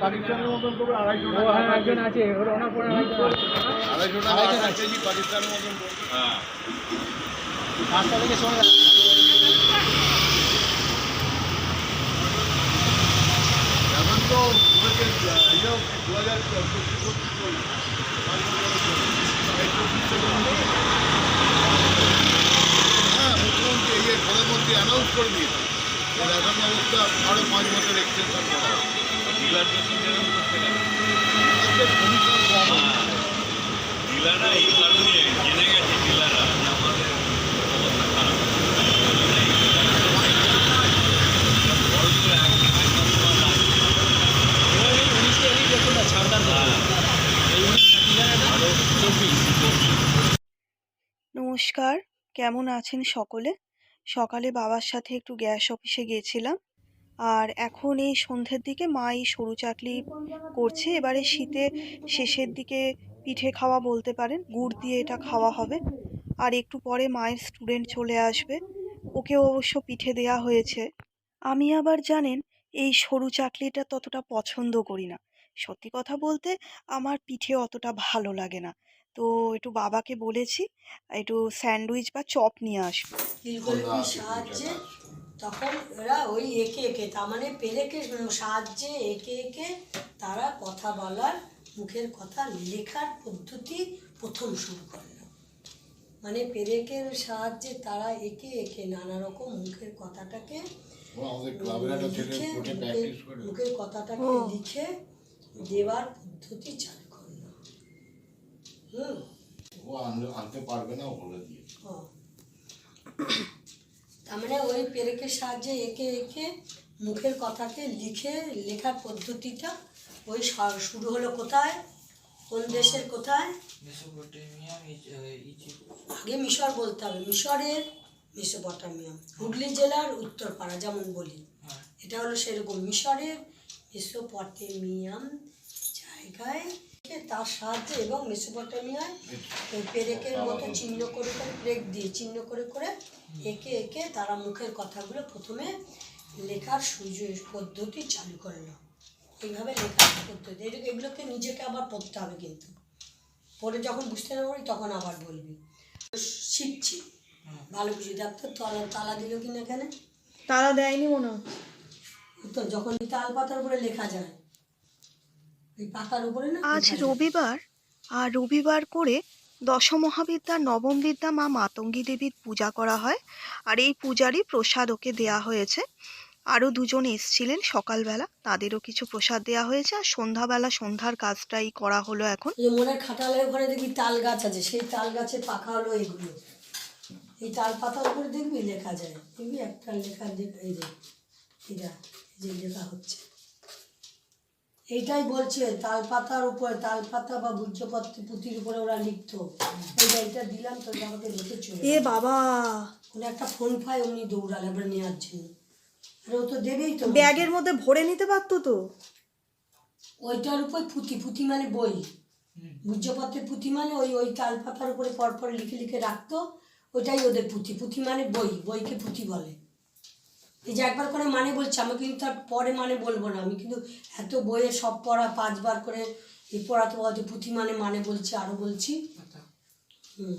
পাকিস্তানের মতন করবে আড়াইশো টাকা একজন আছে ওনার পরে আছে। আড়াইশো টাকা কেজি পাকিস্তানের মতন করবে। হ্যাঁ। পাঁচটা থেকে সময় এখন তো দু হাজার হ্যাঁ মুখ্যমন্ত্রী এই প্রধানমন্ত্রী অ্যানাউন্স করে দিয়েছে। এখন অবস্থা আরও পাঁচ বছর এক্সটেনশন করা হবে নমস্কার কেমন আছেন সকলে? সকালে বাবার সাথে একটু গ্যাস অফিসে গিয়েছিলাম। আর এখন এই সন্ধ্যের দিকে মা এই সরু চাটলি করছে। এবারে শীতে শেষের দিকে পিঠে খাওয়া বলতে পারেন, গুড় দিয়ে এটা খাওয়া হবে। আর একটু পরে মায়ের স্টুডেন্ট চলে আসবে। ওকেও অবশ্য পিঠে দেয়া হয়েছে। আমি আবার জানেন, এই সরু চাকলিটা ততটা পছন্দ করি না। সত্যি কথা বলতে আমার পিঠে অতটা ভালো লাগে না। তো একটু বাবাকে বলেছি, একটু স্যান্ডউইচ বা চপ নিয়ে আসবে। সাহায্যে তখন ওরা ওই একে একে তার মানে পেরেকে সাহায্যে একে একে তারা কথা বলার মুখের কথা লেখার পদ্ধতি প্রথম শুরু করল। মানে পেরেকের সাহায্যে তারা একে একে নানা রকম মুখের কথাটাকে মুখের- কথাটাকে লিখে দেওয়ার পদ্ধতি চালু করল। হুম। ও আনতে পারবে না বলে দিয়ে ও। তার মানে ওই পেরেকের সাহায্যে একে একে মুখের কথাকে লিখে লেখার পদ্ধতিটা ওই শুরু হলো কোথায়? কোন দেশের কোথায়? আগে মিশর বলতে হবে। মিশরের মেসোপটামিয়াম হুগলি জেলার উত্তরপাড়া যেমন বলি। এটা হলো সেরকম। মিশরের মেসোপটেমিয়াম জায়গায় তার সাহায্যে এবং মেসোপটেমিয়ায় ওই পেরেকের মতো চিহ্ন করে করে প্রেক দিয়ে চিহ্ন করে করে একে একে তারা মুখের কথাগুলো প্রথমে লেখার সুযোগ পদ্ধতি চালু করল। এইভাবে লেখার পদ্ধতি। এগুলো- এগুলোকে নিজেকে আবার পড়তে হবে কিন্তু। পরে যখন বুঝতে না পারি তখন আবার বলবি। শিখছি। ভালো কিছু তো তালা তালা দিল কিনা এখানে? তালা দেয়নি মনে হচ্ছে তো যখন তাল পাতার উপরে লেখা যায় ওই পাতার উপরে না আজ রবিবার আর রবিবার করে দশমহাবিদ্যা নবম বিদ্যা মা মাতঙ্গী দেবীর পূজা করা হয় আর এই পূজারই প্রসাদ ওকে দেয়া হয়েছে। আরও দুজন এসছিলেন সকালবেলা তাদেরও কিছু প্রসাদ দেওয়া হয়েছে আর সন্ধ্যাবেলা সন্ধ্যার কাজটাই করা হলো এখন। মনের খাটালের ঘরে দেখবি তাল গাছ আছে সেই তাল গাছের পাখা হলো এইগুলো এই তাল পাতার উপরে দেখবি লেখা যায়। দেখবি একটা লেখা দেখ এই যে এটা এই যে লেখা হচ্ছে। এইটাই বলছে তাল পাতার উপরে তাল পাতা বা ভূর্জপত্র পুঁতির উপরে ওরা লিখতো। এইটা এটা দিলাম তো আমাকে লিখে চলে এ বাবা! কোনো একটা ফোন পায় উনি দৌড়ালে এবার নেওয়ার জন্য আরে ও তো দেবেই তো। ব্যাগের মধ্যে ভরে নিতে পারতো তো? ওইটার উপর পুঁতি পুঁতি মানে বই। ভূর্জপত্রের পুঁতি মানে ওই ওই তাল পাতার উপরে পরপর লিখে লিখে রাখতো। ওইটাই ওদের পুঁতি। পুঁতি মানে বই বইকে পুঁতি বলে। এই যে একবার করে মানে বলছি, আমি কিন্তু তার পরে মানে বলব না। আমি কিন্তু এত বইয়ে সব পড়া, পাঁচবার করে এই পড়াতে পড়াতে পুঁথি মানে মানে বলছি আরও বলছি। হুম।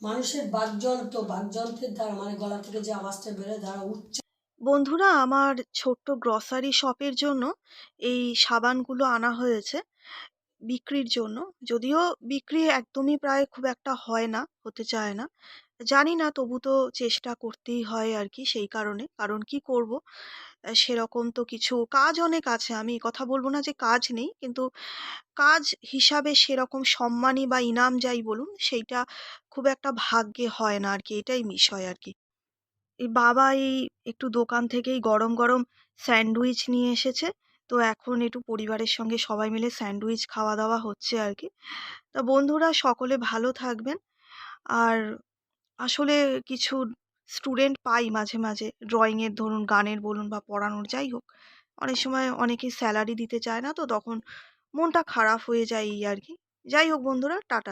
মানুষের বাকযন্ত্র, বাকযন্ত্রের দ্বারা মানে গলা থেকে যে আওয়াজটা বেরোয়, দ্বারা উচ্চ বন্ধুরা, আমার ছোট্ট গ্রসারি শপের জন্য এই সাবানগুলো আনা হয়েছে। বিক্রির জন্য। যদিও বিক্রি একদমই প্রায় খুব একটা হয় না, হতে চায় না। জানি না, তবু তো চেষ্টা করতেই হয় আর কি সেই কারণে। কারণ কি করব? সেরকম তো কিছু কাজ অনেক আছে। আমি কথা বলব না যে কাজ নেই, কিন্তু কাজ হিসাবে সেরকম সম্মানী বা ইনাম যাই বলুন, সেইটা খুব একটা ভাগ্যে হয় না আর কি, এটাই বিষয় আর কি। এই বাবা এই একটু দোকান থেকেই গরম গরম স্যান্ডউইচ নিয়ে এসেছে। তো এখন একটু পরিবারের সঙ্গে সবাই মিলে স্যান্ডউইচ খাওয়া দাওয়া হচ্ছে আর কি তা বন্ধুরা সকলে ভালো থাকবেন। আর আসলে কিছু স্টুডেন্ট পাই মাঝে মাঝে। ড্রয়িংয়ের ধরুন, গানের বলুন বা পড়ানোর যাই হোক। অনেক সময় অনেকে স্যালারি দিতে চায় না তো তখন মনটা খারাপ হয়ে যায় এই আর কি যাই হোক বন্ধুরা, টাটা।